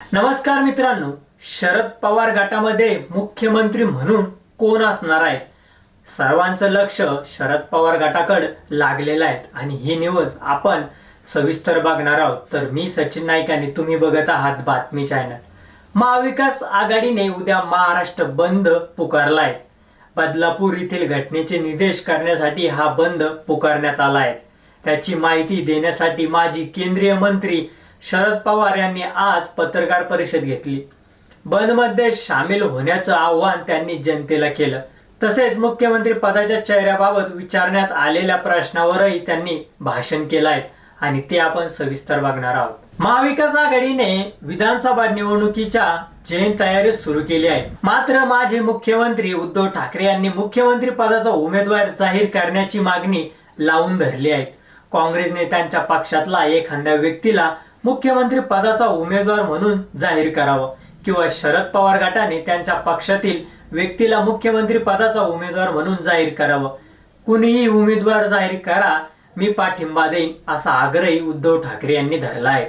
नमस्कार मित्रांनो शरद पवार गटामध्ये मुख्यमंत्री म्हणून कोण असणार आहे? सर्वांचं लक्ष शरद पवार गटाकडे लागलेलं आहे आणि ही न्यूज आपण सविस्तर बघणार आहोत. तर मी सचिन नाईक आणि तुम्ही बघत आहात बातमी चॅनल. महाविकास आघाडीने उद्या महाराष्ट्र बंद पुकारलाय. बदलापूर येथील घटनेचे निदेश करण्यासाठी हा बंद पुकारण्यात आला आहे त्याची माहिती देण्यासाठी माजी केंद्रीय मंत्री शरद पवार यांनी आज पत्रकार परिषद घेतली. बंदमध्ये सामील होण्याचं आव्हान त्यांनी जनतेला केलं. तसेच मुख्यमंत्री पदाच्या चेहऱ्याबाबत विचारण्यात आलेल्या प्रश्नावरही त्यांनी भाषण केलं आहे आणि ते आपण सविस्तर बघणार आहोत. महाविकास आघाडीने विधानसभा निवडणुकीच्या जैन तयारी सुरू केली आहे. मात्र माजी मुख्यमंत्री उद्धव ठाकरे यांनी मुख्यमंत्री पदाचा उमेदवार जाहीर करण्याची मागणी लावून धरली आहे. काँग्रेस नेत्यांच्या पक्षातला एखाद्या व्यक्तीला मुख्यमंत्री पदाचा उमेदवार म्हणून जाहीर करावं. किंवा शरद पवार गटाने त्यांच्या पक्षातील व्यक्तीला मुख्यमंत्री पदाचा उमेदवार म्हणून जाहीर करावं. कुणीही उमेदवार जाहीर करा मी पाठिंबा देईन असा आग्रही उद्धव ठाकरे यांनी धरला आहे.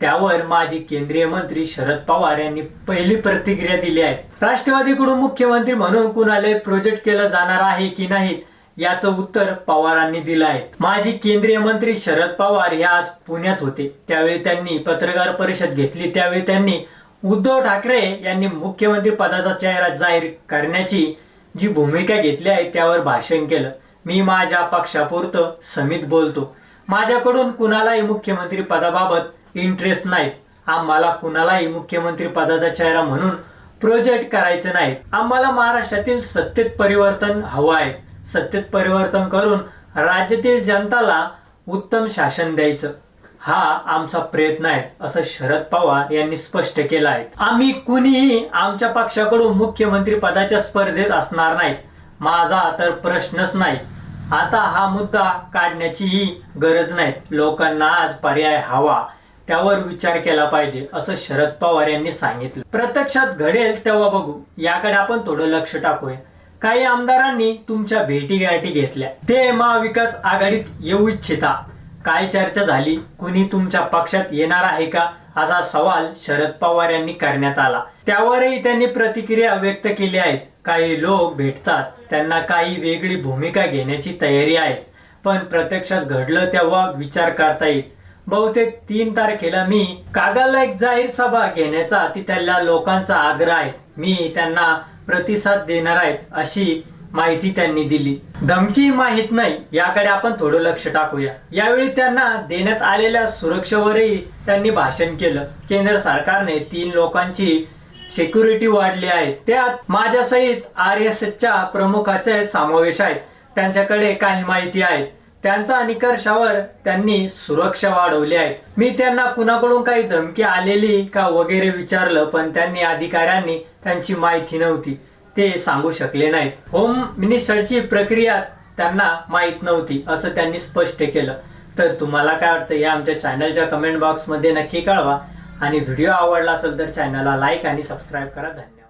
त्यावर माजी केंद्रीय मंत्री शरद पवार यांनी पहिली प्रतिक्रिया दिली आहे. राष्ट्रवादीकडून मुख्यमंत्री म्हणून कुणाला प्रोजेक्ट केलं जाणार आहे की नाही याचं उत्तर पवारांनी दिलं आहे. माजी केंद्रीय मंत्री शरद पवार हे आज पुण्यात होते. त्यावेळी त्यांनी पत्रकार परिषद घेतली. त्यावेळी त्यांनी उद्धव ठाकरे यांनी मुख्यमंत्री पदाचा चेहरा जाहीर करण्याची जी भूमिका घेतली आहे त्यावर भाषण केलं. मी माझ्या पक्षापुरतं समित बोलतो. माझ्याकडून कुणालाही मुख्यमंत्री पदाबाबत इंटरेस्ट नाही. आम्हाला कुणालाही मुख्यमंत्री पदाचा चेहरा म्हणून प्रोजेक्ट करायचं नाही. आम्हाला महाराष्ट्रातील सत्तेत परिवर्तन हवं आहे. सत्तेत परिवर्तन करून राज्यातील जनताला उत्तम शासन द्यायचं. हा आमचा प्रयत्न आहे असं शरद पवार यांनी स्पष्ट केलं आहे. आम्ही कुणीही आमच्या पक्षाकडून मुख्यमंत्री पदाच्या स्पर्धेत असणार नाहीत. माझा तर प्रश्नच नाही. आता हा मुद्दा काढण्याचीही गरज नाही. लोकांना आज पर्याय हवा त्यावर विचार केला पाहिजे असं शरद पवार यांनी सांगितलं. प्रत्यक्षात घडेल तेव्हा बघू. याकडे आपण थोडं लक्ष टाकूया. काही आमदारांनी तुमच्या भेटी गाठी घेतल्या. ते महाविकास आघाडीत येऊ इच्छिता. काय चर्चा झाली? कुणी तुमच्या पक्षात येणार आहे का? असा सवाल शरद पवार यांनी करण्यात आला. त्यावरही त्यांनी प्रतिक्रिया व्यक्त केली आहे काही लोक भेटतात. त्यांना काही वेगळी भूमिका घेण्याची तयारी आहे. पण प्रत्यक्षात घडलं तेव्हा विचार करता येईल. बहुतेक तीन तारखेला मी कागाला एक जाहीर सभा घेण्याचा तिथल्या लोकांचा आग्रह आहे. मी त्यांना प्रतिसाद देणार आहेत अशी माहिती त्यांनी दिली. धमकी माहीत नाही याकडे आपण थोडं लक्ष टाकूया. यावेळी त्यांना देण्यात आलेल्या सुरक्षेवरही त्यांनी भाषण केलं. केंद्र सरकारने तीन लोकांची सिक्युरिटी वाढली आहे. त्यात माझ्यासहित आर एस एसच्या प्रमुखाचे समावेश आहे त्यांच्याकडे काही माहिती आहे. त्यांचा निकर्षावर त्यांनी सुरक्षा वाढवली आहे. मी त्यांना कुणाकडून काही धमकी आलेली का वगैरे विचारलं पण त्यांनी अधिकाऱ्यांनी त्यांची माहिती नव्हती. ते सांगू शकले नाहीत. होम मिनिस्टरची प्रक्रिया त्यांना माहीत नव्हती असं त्यांनी स्पष्ट केलं. तर तुम्हाला काय वाटतं या आमच्या चॅनलच्या कमेंट बॉक्समध्ये नक्की कळवा. आणि व्हिडिओ आवडला असेल तर चॅनलला लाईक आणि सबस्क्राईब करा. धन्यवाद.